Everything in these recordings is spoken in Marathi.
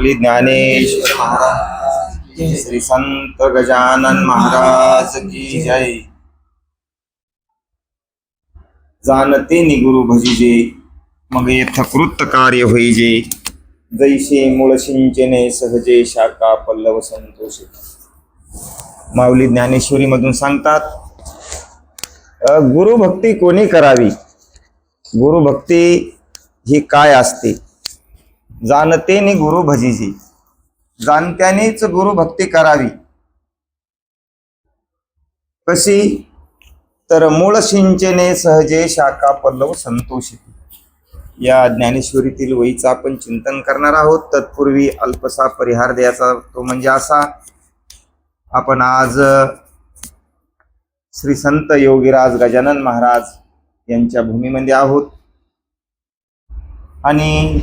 माऊली ज्ञानेश्वर महाराज श्री संत गजानन महाराज की जय। जाणते नि गुरु भजिजे मग यथकृत कार्य होईजे जैसे मूळ सिंचने सहजे शाखा पल्लव संतोषे माऊली ज्ञानेश्वरी मधून सांगतात गुरु गुरुभक्ती कोणी करावी? गुरुभक्ती ही काय असते? जाणते नि गुरु भजीजी. जाणत्यानेच गुरुभक्ती करावी. कशी? तर मूळ सिंचने सहजे शाखा पल्लव संतोषी या ज्ञानेश्वरीतील वहीचं आपण चिंतन करणार आहोत. तत्पूर्वी अल्पसा परिहार द्यायचा तो म्हणजे असा. आपण आज श्री संत योगीराज गजानन महाराज यांच्या भूमीमध्ये आहोत. आणि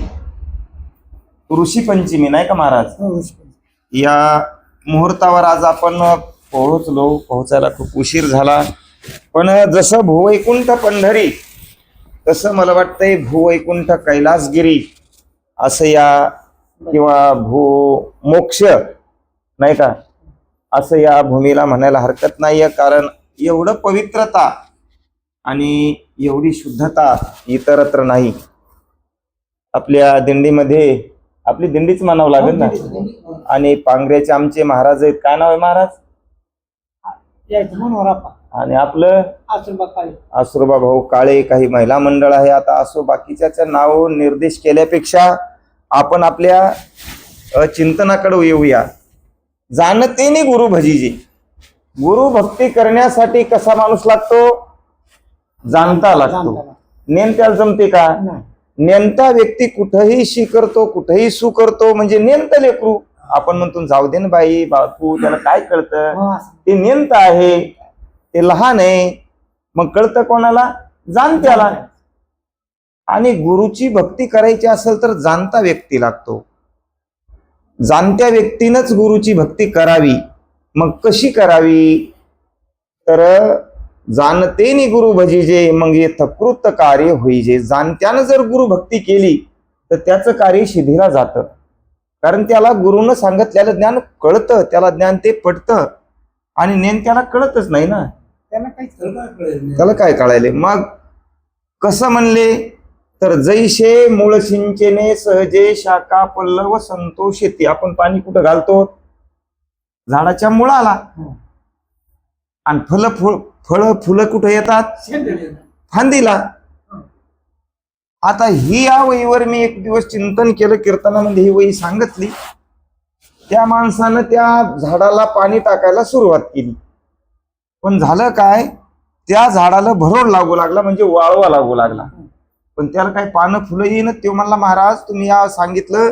ऋषी पंचमी नाही का महाराज? या मुहूर्तावर आज आपण पोहोचलो. पोहोचायला खूप उशीर झाला. पण जसं भूवैकुंठ पंढरी तसं मला वाटतंय भूवैकुंठ कैलासगिरी असं या किंवा भू मोक्ष नाही का? असं या भूमीला म्हणायला हरकत नाहीये. कारण एवढं पवित्रता आणि एवढी शुद्धता इतरत्र नाही. आपल्या दिंडीमध्ये आपली दिंडीच मानावं लागेल ना? आणि पांगऱ्याचे आमचे महाराज आहेत. काय नाव आहे महाराज? आणि आपलं? आसुरबा भाऊ काळे काही महिला मंडळ आहे. आता असो बाकीच्या नाव निर्देश केल्यापेक्षा आपण आपल्या चिंतनाकडे येऊया. जाणते नि गुरु भजीजी. गुरु भक्ती करण्यासाठी कसा माणूस लागतो? जाणता लागतो. नेमत्याला जमते का? नेमता व्यक्ती कुठेही शी करतो कुठेही सु करतो म्हणजे नेमतं लेकरू. आपण म्हणतो जाऊ दे ना बाई बापू त्याला काय कळतं? ते नेमत आहे ते लहान आहे. मग कळतं कोणाला? जाणत्याला आणि गुरुची भक्ती करायची असेल तर जाणता व्यक्ती लागतो. जाणत्या व्यक्तीनंच गुरुची भक्ती करावी. मग कशी करावी? तर जाणते नि गुरु भजीजे मग यथकृत कार्य होईजे जाणत्यानं जर गुरु भक्ती केली तर त्याचं कार्य शिधीला जातं. कारण त्याला गुरुनं सांगितलेलं ज्ञान कळतं त्याला ज्ञान ते पडतं आणि नेम त्याला कळतच नाही ना. त्याला काय कळायले? मग कसं म्हणले? तर जैसे मूळ सिंचने सहजे शाखा पल्लव संतोष येते आपण पाणी कुठं घालतो? झाडाच्या मुळाला. आणि फळ फुल फळ फुलं कुठं येतात? फांदीला. आता ही या वहीवर मी एक दिवस चिंतन केलं कीर्तनामध्ये म्हणजे ही वही सांगितली. त्या माणसानं त्या झाडाला पाणी टाकायला सुरुवात केली. पण झालं काय? त्या झाडाला भरोड लागू लागला म्हणजे वाळवा लागू लागला. पण त्याला काही पानं फुलं येईन. तो म्हणला महाराज तुम्ही या सांगितलं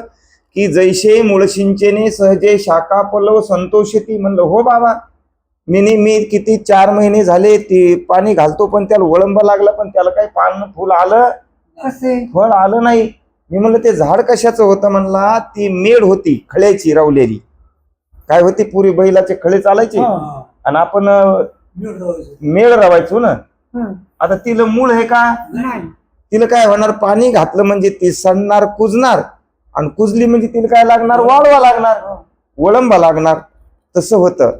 की जैसे मुळशिंचेने सहजे शाखा पल्लव संतोषती. म्हणलं हो बाबा. मी नी- मी किती चार महिने झाले ते पाणी घालतो पण त्याला वळंब लागला पण त्याला काही पान फुल आलं. फळ आलं नाही. मी म्हणलं ते झाड कशाचं होतं? म्हणला ती मेड होती खळ्याची रावलेली. काय होती पुरी बैलाचे खळे चालायचे? आणि आपण मेळ रवायचो ना? आता तिला मूळ आहे का? तिला काय होणार? पाणी घातलं म्हणजे ती सडणार कुजणार. आणि कुजली म्हणजे तिला काय लागणार? वाळवा लागणार. वळंबा लागणार. तसं होतं.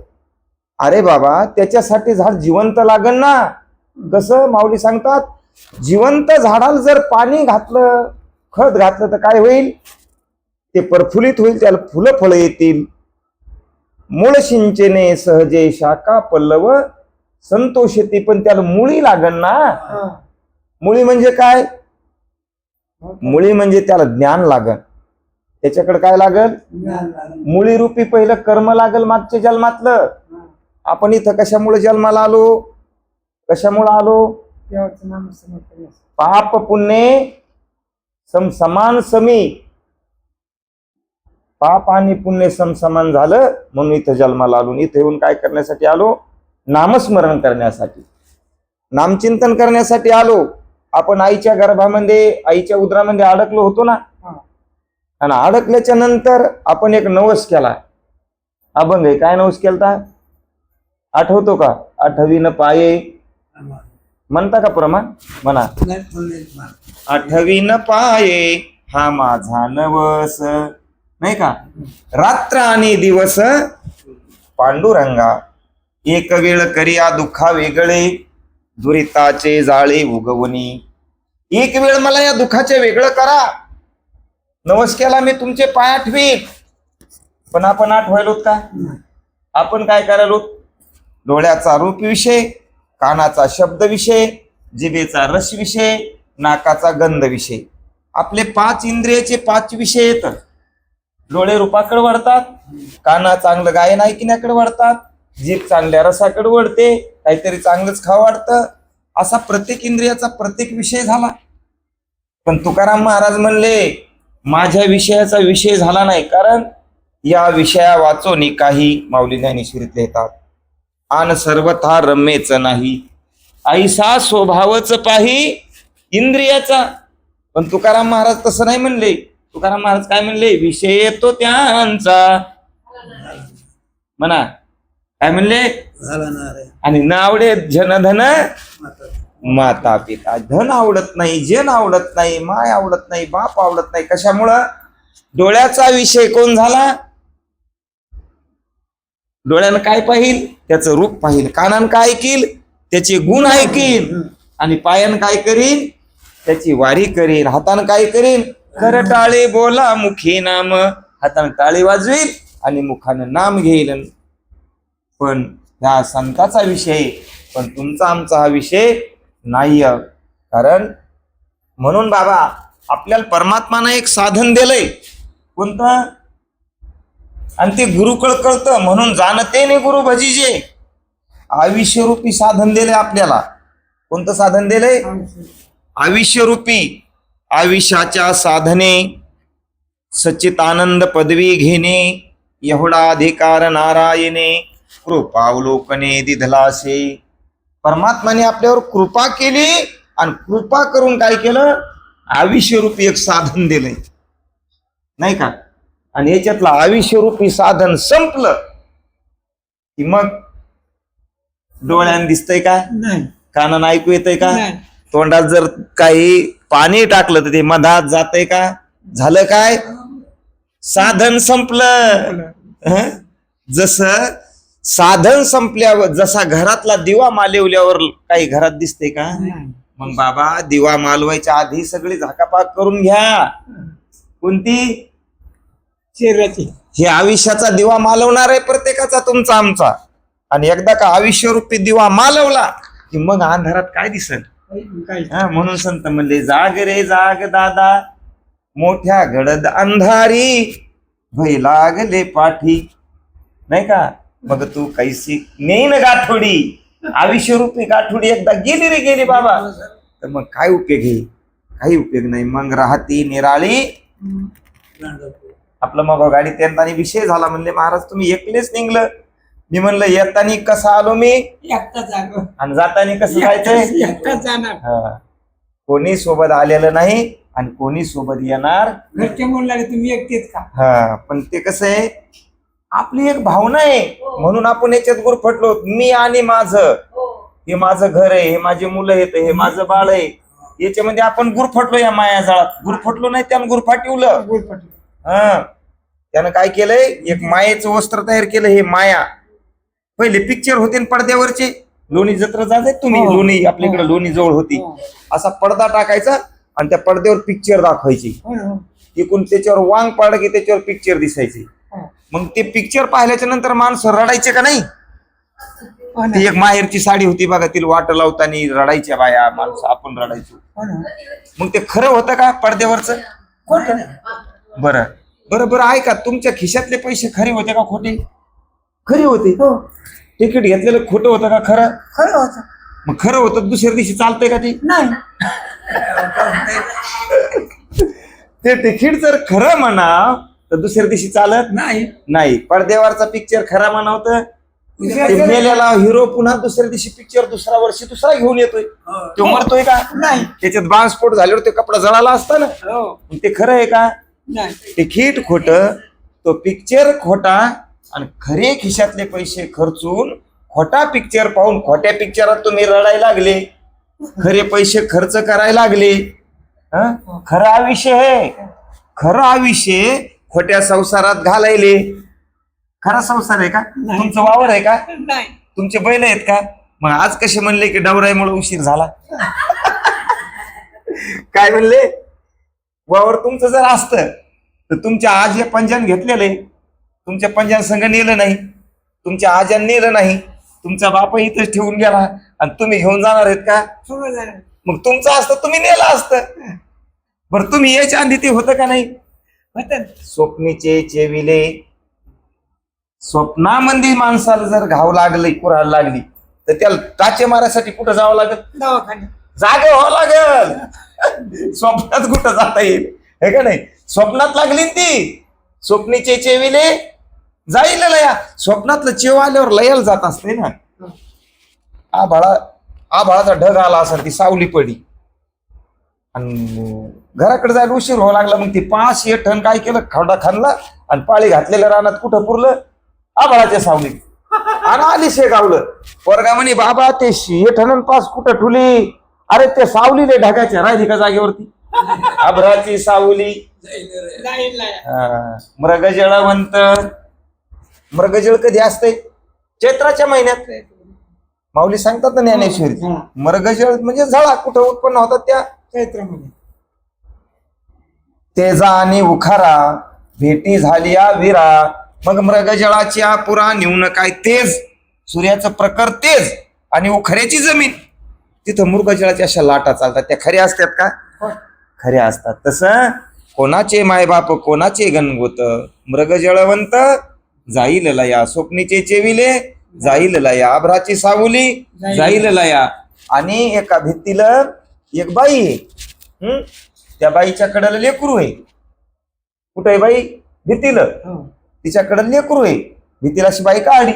अरे बाबा त्याच्यासाठी झाड जिवंत लागन ना. कसं माऊली सांगतात? जिवंत झाडाला जर पाणी घातलं खत घातलं तर काय होईल? ते प्रफुल्लित होईल त्याला फुलं फळं येतील. मूळ सिंचने सहजे शाखा पल्लव संतोष येते पण त्याला मुळी लागन ना. मुळी म्हणजे काय? मुळी म्हणजे त्याला ज्ञान लागल त्याच्याकडे काय लागल मुळी रूपी पहिलं कर्म लागल मागच्या जन्मातलं. आपण इथं कशामुळे जन्माला आलो? कशामुळे आलो? पाप पुण्य सम समान समी पाप आणि पुण्य सम समान झालं म्हणून इथं जन्माला आलो. इथं येऊन काय करण्यासाठी आलो? नामस्मरण करण्यासाठी. नामचिंतन करण्यासाठी आलो. आपण आईच्या गर्भामध्ये आईच्या उदरामध्ये अडकलो होतो ना? आणि अडकल्याच्या नंतर आपण एक नवस केला. अभंग काय नवस केलता? आठवतो का? आठवीनं पाये म्हणता का प्रमाण म्हणा. आठवीन पाये हा माझा नवस. नाही का? रात्र आणि दिवस पांडुरंगा. एक वेळ करिया दुःखा वेगळे दुरिताचे जाळे उगवणी. एक वेळ मला या दुःखाचे वेगळं करा. नवसक्याला मी तुमचे पाय आठवीन पण आपण आठवायलोत का? आपण काय करायलो डोळ्याचा रूप विषय कानाचा शब्द विषय जिभेचा रस विषय नाकाचा गंध विषय आपले पाच इंद्रियाचे पाच विषय येतात. डोळे रूपाकडे वळतात काना चांगलं गायन ऐकण्याकडे वळतात जीभ चांगल्या रसाकडे वळते काहीतरी चांगलंच खावं वाटतं. असा प्रत्येक इंद्रियाचा प्रत्येक विषय झाला. पण तुकाराम महाराज म्हणले माझ्या विषयाचा विषय झाला नाही कारण या विषया वाचोनी काही माऊली ज्ञानेश्वरीत लिहितात आन सर्वथा रम्येच नाही. ऐसा स्वभावच पाही इंद्रियाचा. पण तुकाराम महाराज तसं नाही म्हणले. तुकाराम महाराज काय म्हणले? विषय येतो त्यांचा. म्हणा. काय म्हणले? आणि न आवडे जनधन माता पिता. धन आवडत नाही जन आवडत नाही माय आवडत नाही बाप आवडत नाही. कशामुळं? डोळ्याचा विषय कोण झाला? डोळ्यानं काय पाहिल? त्याचं रूप पाहिल. कानानं काय ऐकील? त्याचे गुण ऐकील. आणि पायानं काय करीन? त्याची वारी करीन. हातानं काय करीन? खर टाळे बोला मुखी नाम. हातानं टाळे वाजवील आणि मुखानं नाम घेईल. पण ह्या संताचा विषय पण तुमचा आमचा हा विषय नाही. कारण म्हणून बाबा आपल्याला परमात्मानं एक साधन दिलंय. कोणतं? आणि ते गुरुकळ कळतं म्हणून जाणते नाही गुरु भजीजे. आयुष्यरूपी साधन दिले आपल्याला. कोणतं साधन दिलंय? आयुष्यरूपी. आयुष्याच्या साधने सचितानंद आनंद पदवी घेणे एवढा अधिकार नारायणे कृपावलोकने दिधलासे. परमात्माने आपल्यावर कृपा केली आणि कृपा करून काय केलं? आयुष्यरूपी एक साधन दिलंय. नाही का? आणि याच्यातलं आयुष्यरूपी साधन संपलं की मग डोळ्यानं दिसतंय का? नाही. कानानं ऐकू येतंय का? नाही. तोंडात जर काही पाणी टाकलं तर ते मधात जातंय का? झालं काय? साधन संपलं. हं? जसं साधन संपल्यावर जसा घरातला दिवा मालवल्यावर काही घरात दिसते का? नाही. मग बाबा दिवा मालवायच्या आधी सगळी झाकापाक करून घ्या. कोणती? शरीराची. हे आयुष्याचा दिवा मालवणार आहे प्रत्येकाचा तुमचा आमचा. आणि एकदा का आयुष्यरूपी दिवा मालवला की मग अंधारात काय दिसल? काय हा, म्हणून संत म्हणले जाग रे जाग दादा मोठ्या गडद अंधारी भय लागले पाठी. नाही का? मग तू कैसी नेईन गाठोडी आयुष्यरूपी गाठोडी एकदा गेली रे गेली बाबा. तर मग काय उपयोग आहे? काही उपयोग नाही. मग राहती निराळी. आपलं मग गाडी त्यांनी विषय झाला म्हणले महाराज तुम्ही एकलेच निघलं. मी म्हणलं येतानी कसं आलो मी? आणि जातानी कसं जायचंय? हा. कोणी सोबत आलेलं नाही आणि कोणी सोबत येणार तुम्ही एकटेच का? हा पण ते कसं आहे आपली एक भावना आहे. म्हणून आपण याच्यात गुरफटलो मी आणि माझं. हे. माझं घर आहे हे माझी मुलं आहेत हे माझं बाळ आहे. याच्यामध्ये आपण गुरफटलो या माया जाळात. गुरफटलो नाही त्यानं गुरफाटिवलं गुळपटी हा. त्यानं काय केलंय एक मायेचं वस्त्र तयार केलं हे माया पहिले पिक्चर होते ना पडद्यावरचे लोणी जत्रा जात तुम्ही हो. लोणी आपल्याकडे लोणी जवळ होती हो. असा पडदा टाकायचा आणि त्या पडद्यावर पिक्चर दाखवायची हो. एकूण त्याच्यावर वांग पाडलं की त्याच्यावर पिक्चर दिसायची हो. मग ते पिक्चर पाहिल्याच्या नंतर माणसं रडायचे का नाही हो ना. ती एक माहेरची साडी होती बघा तिला वाट लावताना रडायच्या बाया माणसं आपण रडायचो हो ना. मग ते खरं होतं का पडद्यावरच खोटं नाही. बरं बरं बरं ऐका तुमच्या खिशातले पैसे खरे होते का खोटे? खरे होते. हो. तिकीट घेतलेलं खोटं होतं का खरं? खरं होतं. मग खरं होतं दुसऱ्या दिवशी चालतंय का ते? नाही. ते तिकीट जर खरं म्हणा तर दुसऱ्या दिवशी चालत नाही. नाही. पडद्यावरचा पिक्चर खरा म्हणावतं ते मेलेला हिरो पुन्हा दुसऱ्या दिवशी पिक्चर दुसरा वर्षी दुसरा घेऊन येतोय. तो मरतोय का? नाही. त्याच्यात बाणस्फोट झाल्यावर ते कपडा जळाला असता ना? हो. मग ते खरं आहे का? तिकीट खोट तो पिक्चर खोटा आणि खरे खिशातले पैसे खर्चून खोटा पिक्चर पाहून खोट्या पिक्चरात तुम्ही रडायला लागले. खरे पैसे खर्च करायला लागले. हं? खरं आयुष्य आहे. खरं आयुष्य खोट्या संसारात घालायले. खरा संसार आहे का. तुमचं वावर आहे का? नाही. तुमचे बैल आहेत का? मग आज कसे म्हणले की डवराईमुळे उशीर झाला? काय म्हणले? वावर तुमचं जर असतं तर तुमच्या आज हे पंजन घेतलेले तुमच्या पंजन संघ नेलं नाही तुमच्या आज्यान नेलं नाही तुमचा बाप इथंच ठेवून गेला आणि तुम्ही घेऊन जाणार आहेत का? मग तुमचं असतं तुम्ही नेलं असतं. बरं तुम्ही याच्या आधी ते होतं का नाही? स्वप्नीचे चेविले स्वप्नामध्ये माणसाला जर घाव लागली कुऱ्हाड लागली तर त्याला टाचे मारायसाठी कुठं जावं लागत जागे व्हावं लागल. स्वप्नात कुठं जाता येईल? हे का नाही? स्वप्नात लागली ती. स्वप्नीचे चेविले जाईल लया. स्वप्नातलं चेव आल्यावर लयाला जात असते ना. आभाळा आभाळाचा ढग आला असेल ती सावली पडली आणि घराकडे जायला उशीर होऊ लागला मग ती पाच ये टन काय केलं? खडा खाल्ला आणि पाळी घातलेल्या रानात कुठं पुरलं? आभाळाच्या सावलीत. आणि आली शेगावलं पोरगा म्हणे बाबा ते ये ठणन पास कुठं ठुली? अरे ते सावलीले ढगाच्या राहिली का जागेवरती? आभराची सावली. हा, मृगजळवंत. मृगजळ कधी असते चैत्राच्या महिन्यात. माऊली सांगतात ना ज्ञानेश्वरी. मृगजळ म्हणजे झळा कुठं उत्पन्न होतात त्या? चैत्रामध्ये तेजा आणि उखारा भेटी झालिया विरा. मग मृगजळाच्या पुरा नेऊन काय तेज? सूर्याचं प्रकर तेज आणि उखऱ्याची जमीन. तिथं मृगजळाच्या अशा लाटा चालतात. त्या खऱ्या असतात का? हो. खऱ्या असतात. तसं कोणाचे मायबाप कोणाचे गणगोत? मृगजळवंत जाईल लया स्वप्नीचे चेविले जाईल लया आभराची सावली जाईल. लया आणि एका भित्तीला एक बाई आहे. हं? त्या बाईच्या कडेला लेकरू आहे. कुठे आहे बाई? भीतीला. हो. तिच्याकडे लेकरू आहे. भीतीला अशी बाई काढली.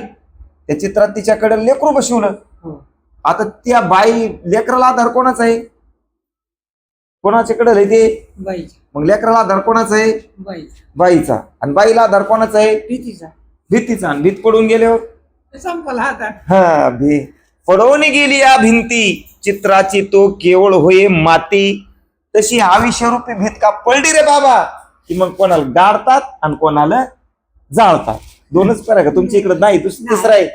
त्या चित्रात तिच्याकडे लेकरू बसवलं. आता त्या बाई लेकराला आधार कोणाचा आहे? कोणाच्याकडे ते? बाईचा. मग लेकराला आधार कोणाचा आहे? बाईचा. बाईचा. आणि बाईला आधार कोणाचा आहे? भीतीचा. भीतीचा. आणि भीत पडून गेल्यावर? संपला आता. हा भी पडवून गेली या भिंती. चित्राची तो केवळ होय माती. तशी आयुष्यरूपी भीत का पडली रे बाबा? की मग कोणाला गाडतात आणि कोणाला जाळतात. दोनच फरक आहे. तुमच्या इकडे नाही दुस- तिसरा आहे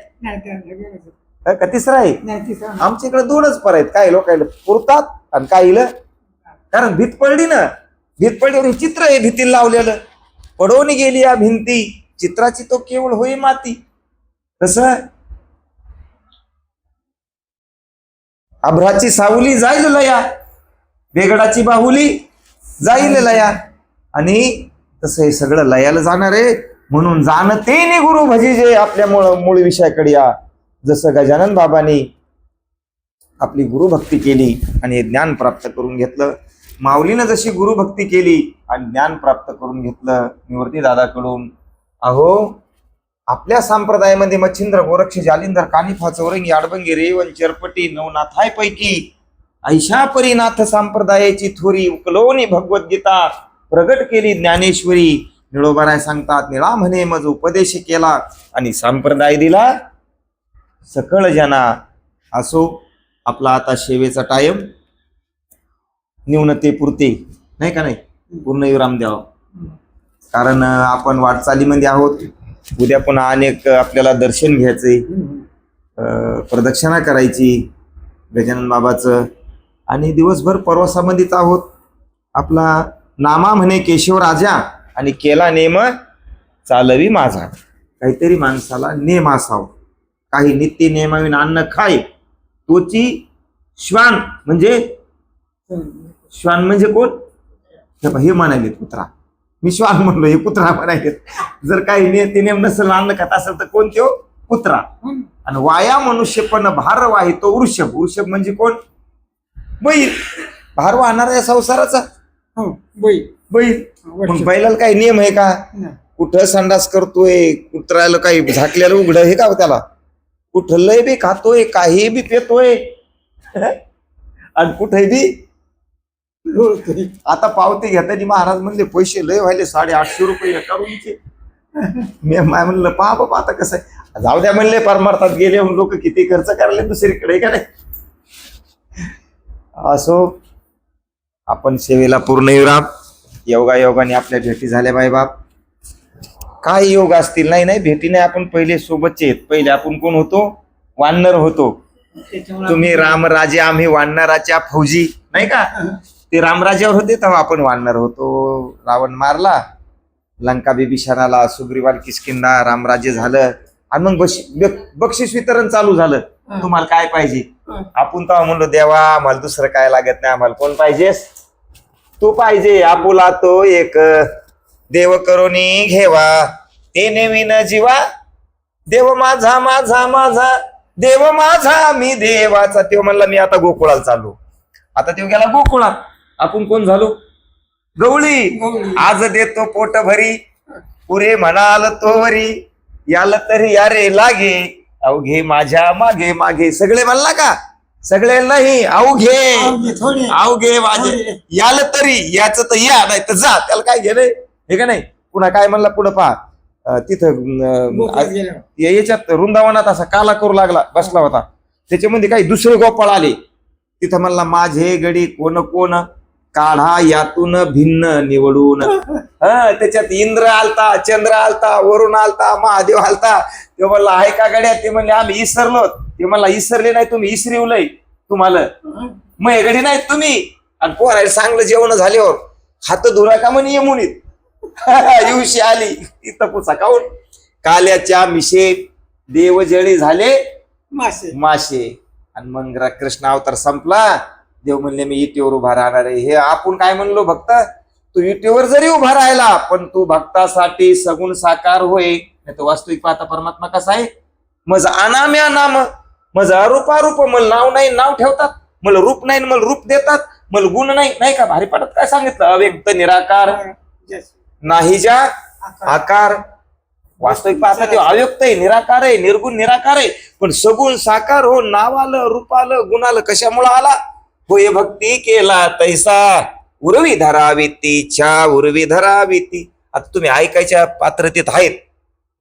का तिसरा आहे? नाही आमच्या इकडे दोनच पर आहेत. काही लोकांना पुरतात आणि काहीला. कारण भीत पडली ना. भीत पडल्यावर हे चित्र आहे भीतीला लावलेलं. पडवून गेली या भिंती. चित्राची तो केवळ होई माती. कसं अभ्राची सावली जाईल लया बेगडाची बाहुली जाईल लया आणि तसं हे सगळं लयाला जाणार आहे. म्हणून जाणते ने गुरु भजी जे आपल्या मूळ मूळ विषयाकडे या. जसं गजानन बाबांनी आपली गुरुभक्ती केली आणि ज्ञान प्राप्त करून घेतलं. माऊलीनं जशी गुरुभक्ती केली आणि ज्ञान प्राप्त करून घेतलं निवृत्ती दादाकडून. अहो आपल्या संप्रदायामध्ये मच्छिंद्र गोरक्ष जालिंदर कानिफा चौरंगी आडबंगी रेवण चरपटी नवनाथ ऐशा परिनाथ संप्रदायाची थोरी उकलोनी भगवद्गीता प्रगट केली ज्ञानेश्वरी. निळोबाराय सांगतात निळा म्हणे मज उपदेश केला आणि संप्रदाय दिला सकळ जना असो आपला आता शेवेचा न्यूनते पुरते नाही का नाही? पूर्ण विराम द्यावा. कारण आपण वाटचालीमध्ये आहोत. उद्या पुन्हा अनेक आपल्याला दर्शन घ्यायचे प्रदक्षिणा करायची गजानन बाबाचं. आणि दिवसभर प्रवासामध्येच आहोत. आपला नामा म्हणे केशव राजा आणि केला नेम चालवी माझा. काहीतरी माणसाला नेम असावं. काही नित्य नेमाविन अन्न खाय. तोची श्वान म्हणजे श्वान म्हणजे कोण? हे हे म्हणाले कुत्रा. मी श्वान म्हणलो हे कुत्रा म्हणाले जर काही नियती नेम नसेल अन्न खात असेल तर कोण तो कुत्रा. आणि वाया मनुष्य पण भार वाहितो वृषभ. वृषभ म्हणजे कोण? बैल. भार वाहणारा या संसाराचा. हो बैल. मग बैलाला काही नियम आहे का? कुठं संडास करतोय? कुत्र्याला काही झाकलेलं उघड हे का हो त्याला? कुठं लय बी खातोय काही बी पेतोय. आणि कुठे बी आता पावती घेताना महाराज म्हणले पैसे लय व्हायले साडे आठशे रुपये एका रूमचे. मी माय म्हणलं पहा बाबा आता कसं आहे. जाऊ द्या म्हणले परमार्थात गेले लोक किती खर्च करायले दुसरीकडे का नाही? असो आपण सेवेला पूर्ण विराम योगा आपल्या भेटी झाल्या बाई बाप काय योग असतील नाही नाही भेटीने आपण पहिले सोबतचे आहेत. पहिले आपण कोण होतो? वानर होतो. तुम्ही रामराजे आम्ही वानराच्या फौजी नाही का? ते रामराज्यावर होते तेव्हा आपण वानर होतो. रावण मारला. लंका बिभीषणाला सुग्रीवाल किसकिंदा रामराज्य झालं. आणि मग बक्षीस वितरण चालू झालं. तुम्हाला काय पाहिजे. आपण तेव्हा म्हणलो देवा आम्हाला दुसरं काय लागत नाही आम्हाला कोण पाहिजेस? तू पाहिजे आपुला तो एक देव करोनी घेवा. ते नेवीन जीवा. देव माझा माझा माझा. देव माझा मी देवाचा. तेव्हा म्हणला मी आता गोकुळाला चाललो. आता तेव्हा गेला गोकुळात. आपण कोण झालो? गवळी. आज देतो पोट भरी पुरे म्हणाल तो वरी. याला तरी यारे लागे. अवघे माझ्या मागे मागे. सगळे म्हणला का? सगळे नाही. अवघे अवघे माझे. याल तरी याच तर या नाही तर जा. त्याला काय घेणे हे का नाही? पुन्हा काय म्हणला पुढं पहा. तिथं याच्यात वृंदावनात असा काला करू लागला बसला होता. त्याच्यामध्ये काही दुसरे गोपाळ आले. तिथं म्हणला माझे गडी कोण कोण? काढा यातून भिन्न निवडून. हा त्याच्यात इंद्र आलता चंद्र आलता वरुण आलता महादेव आलता. ते म्हणला आहे का गड्या? ते म्हणले आम्ही इसरलो. ते म्हणला इसरले नाही तुम्ही इसरिवलंय तुम्हाला. मग गडी नाही तुम्ही. आणि पोरायला चांगलं जेवण झाल्यावर हात धुरा का म्हणे यमुनीत? येऊशी आली. इथं पुसा काऊन? काल्याच्या मिशेत देवजळी झाले मासे माशे. आणि मग कृष्ण अवतार संपला. देव म्हणले मी इटीवर उभा राहणार आहे. हे आपण काय म्हणलो भक्त? तू इटीवर जरी उभा राहिला पण तू भक्तासाठी सगुण साकार होय. तर वास्तविक पाहता परमात्मा कसा आहे? मज अनाम्या नाम. मज अरूप अरूप. मला नाव नाही नाव ठेवतात. मला रूप नाही मला रूप देतात. मला गुण नाही. नाही का? भारी पडत काय सांगितलं? अव्यक्त निराकार. जस. नाही ज्या आकार. वास्तविक पाहता ते अव्यक्त आहे निराकार आहे निर्गुण निराकार आहे. पण सगुण साकार हो नाव आलं रूप आलं गुण आलं कशामुळं आला? होय भक्ती केला तैसा. उर्वी धरावी तीच्या उर्वी धरावी ती. आता तुम्ही ऐकायच्या पात्रतेत आहेत.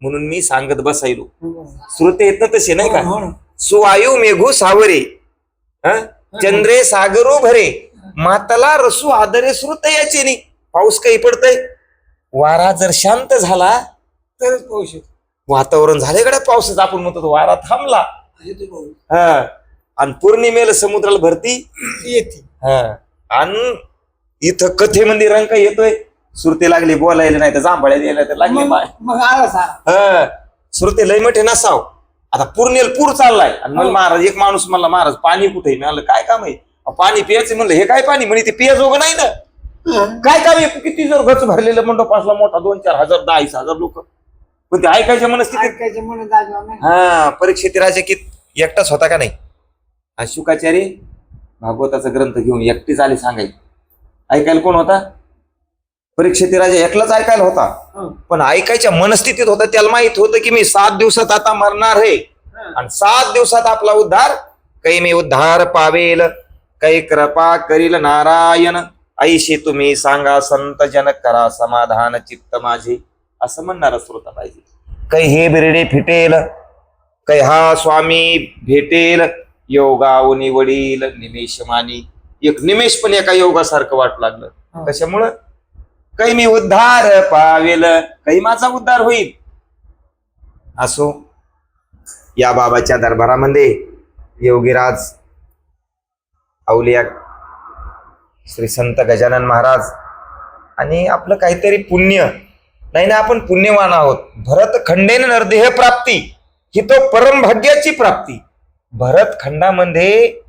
म्हणून मी सांगत बसायलो. श्रोते येत ना तसे नाही का? हो ना. सुवायू मेघू सावरे. हं? चंद्रे सागरो भरे. मातला रसू आदरे श्रुत याचे नाही पाऊस काही पडतय? वारा जर शांत झाला तरच पाऊस येतो. वातावरण झाले गड्या पावसाचं आपण म्हणतो वारा थांबला. हा. आणि पौर्णिमेला समुद्राला भरती येते. हा. आणि इथं कथेमध्ये रंग येतोय. सुरते लागली बोलायला नाही तर जांभळ्या द्यायला तर लागले मग बाय. मग आला सारा. हा. श्रोते लय मोठे नसाव. आता पूर्णेल पूर चाललाय. आणि मला हो. महाराज एक माणूस म्हणला महाराज पाणी कुठे? आहे? मी म्हणलं काय काम आहे? पाणी पियाचं म्हणलं हे काय पाणी? म्हणे ते पियाजोगं नाही ना. काय काम आहे? किती जर गच भरलेलं मंडप असला मोठा दोन चार हजार दहा हजार लोक. पण ते ऐकायच्या मनस्थितीत ऐकायचं म्हणून जागेवर नाही. हा परीक्षेत राजा की एकटाच होता का नाही? हा शुकाचार्य भागवताचा ग्रंथ घेऊन एकटीच आले सांगाय ऐकायला कोण होता? परीक्षेत राजा एकलाच ऐकायला होता. हं. पण ऐकायच्या मनस्थितीत होता त्याला माहीत होतं की मी सात दिवसात आता मरणार आहे. हं. आणि सात दिवसात आपला उद्धार काही मी उद्धार पावेल काही कृपा करील नारायण. ऐशी तुम्ही सांगा संत जनक करा समाधान चित्त माझे असं म्हणणारा श्रोता पाहिजे. काही हे बिरडे फिटेल काही हा स्वामी भेटेल योगावनी वडील निमेष मानी. एक निमेष पण एका योगासारखं वाटू लागलं. हं. कशामुळं काही मी उद्धार पावेल काही माझा उद्धार होईल. असो या बाबाच्या दरबारामध्ये योगीराज अवलिया श्री संत गजानन महाराज आणि आपलं काहीतरी पुण्य. नाही ना आपण पुण्यवान आहोत. भरत खंडेन नरदेह प्राप्ती. ही तो परमभाग्याची प्राप्ती. भरत खंडामध्ये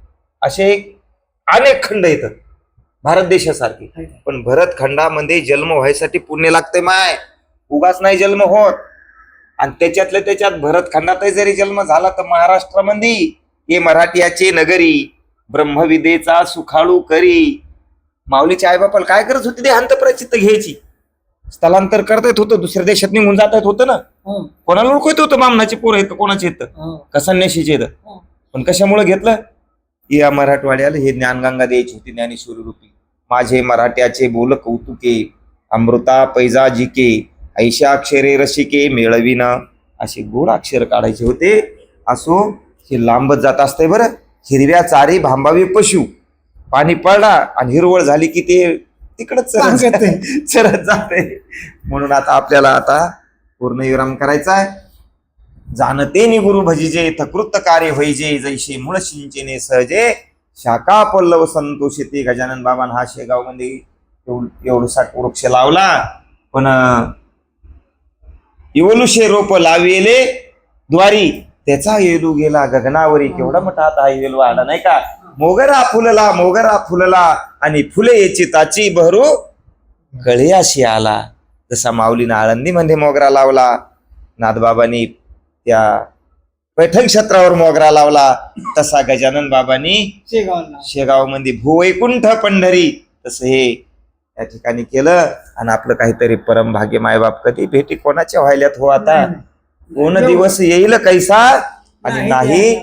असे अनेक खंड येतात. भारत देशासारखे. पण भरत खंडामध्ये जन्म व्हायसाठी पुण्य लागते माय. उगाच नाही जन्म होत. आणि त्याच्यातल्या त्याच्यात भरत खंडातही जरी जन्म झाला तर महाराष्ट्रामध्ये हे मराठीयाचे नगरी. ब्रह्मविदेचा सुखाळू करी. माऊलीच्या आईबापाला काय करत होती ते अंतप्रचित्त घ्यायची? स्थलांतर करता येत होतं दुसऱ्या देशात निघून जाता येत होतं ना? हं. कोणाला ओळखत होतं मामनाचे पोरं का कोणाचे येतं हं. का संन्याशीचे येतं हं. पण कशामुळे घेतलं? या मराठवाड्याला हे ज्ञानगंगा द्यायची होती ज्ञानेश्वरी रूपी. माझे मराठ्याचे बोल कौतुके अमृता पैजा जिके ऐशा अक्षरे रसिके मेळविन. असे गोड अक्षर काढायचे होते. असो हे लांबत जात असते बरं. हिरव्या चारी भांबावे पशु. पाणी पडला आणि हिरवळ झाली की ते तिकडच चरत चरत जाते. म्हणून आता आपल्याला आता पूर्णविराम करायचा आहे. जाणते नि गुरु भजिजे थकृत कार्य होईजे जैसे मूळ सिंचने सहजे. शाखा पल्लव संतोषिते गजानन बाबान हा शेगावमध्ये एवढसा वृक्ष लावला. पण इवलुशे रोप लाविले. द्वारी त्याचा येलू गेला गगनावरी. केवढा मोठा आता हा येलू आला नाही का? मोगरा फुलला मोगरा फुलला आणि फुले याची ताची बहरू कळे अशी आला. जसा माऊलीनं आळंदीमध्ये मोगरा लावला नाथबाबांनी त्या पैठण क्षेत्रावर मोगरा लावला तसा गजानन बाबांनी शेगावमध्ये भूवैकुंठ पंढरी तसं हे या ठिकाणी केलं. आणि आपलं काहीतरी परम भाग्य मायबाप कधी भेटी कोणाच्या व्हायल्यात हो आता? कोण दिवस येईल कैसा? आणि नाही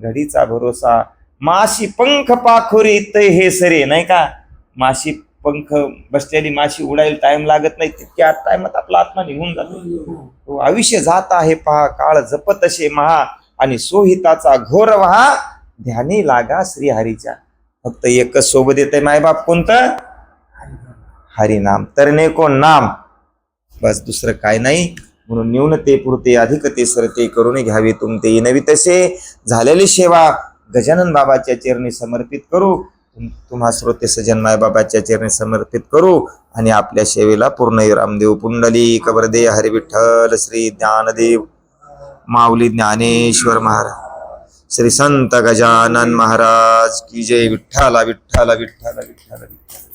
घडीचा भरोसा. माशी पंख पाखोरी तै हे सरे नाही का? माशी पंख बसलेली माशी उडायला टाइम लागत नाही तितक्या टायमात आपला आत्मा निघून जातो. तो आयुष्य जात आहे पहा काळ जपत असे महा आणि सोहिताचा घोर व्हा ध्यानी लागा श्रीहरीच्या. फक्त एकच सोबत येते मायबाप कोणतं? हरिनाम. तरणे कोण? नाम. बस दुसरं काय नाही. म्हणून न्यूनते पुरते अधिकते सरते करून घ्यावे तुमते नवी तसे. झालेली सेवा गजानन बाबाच्या चरणी समर्पित करू. तुम- तुम्हा श्रोते सजन बाबाच्या चरणी समर्पित करू. आणि आपल्या सेवेला पूर्ण रामदेव पुंडली कबरदे हरिविठ्ठल श्री ज्ञानदेव माऊली ज्ञानेश्वर महाराज. श्री संत गजानन महाराज की जय. विठ्ठला विठ्ठला विठ्ठला विठ्ठला विठ्ठला.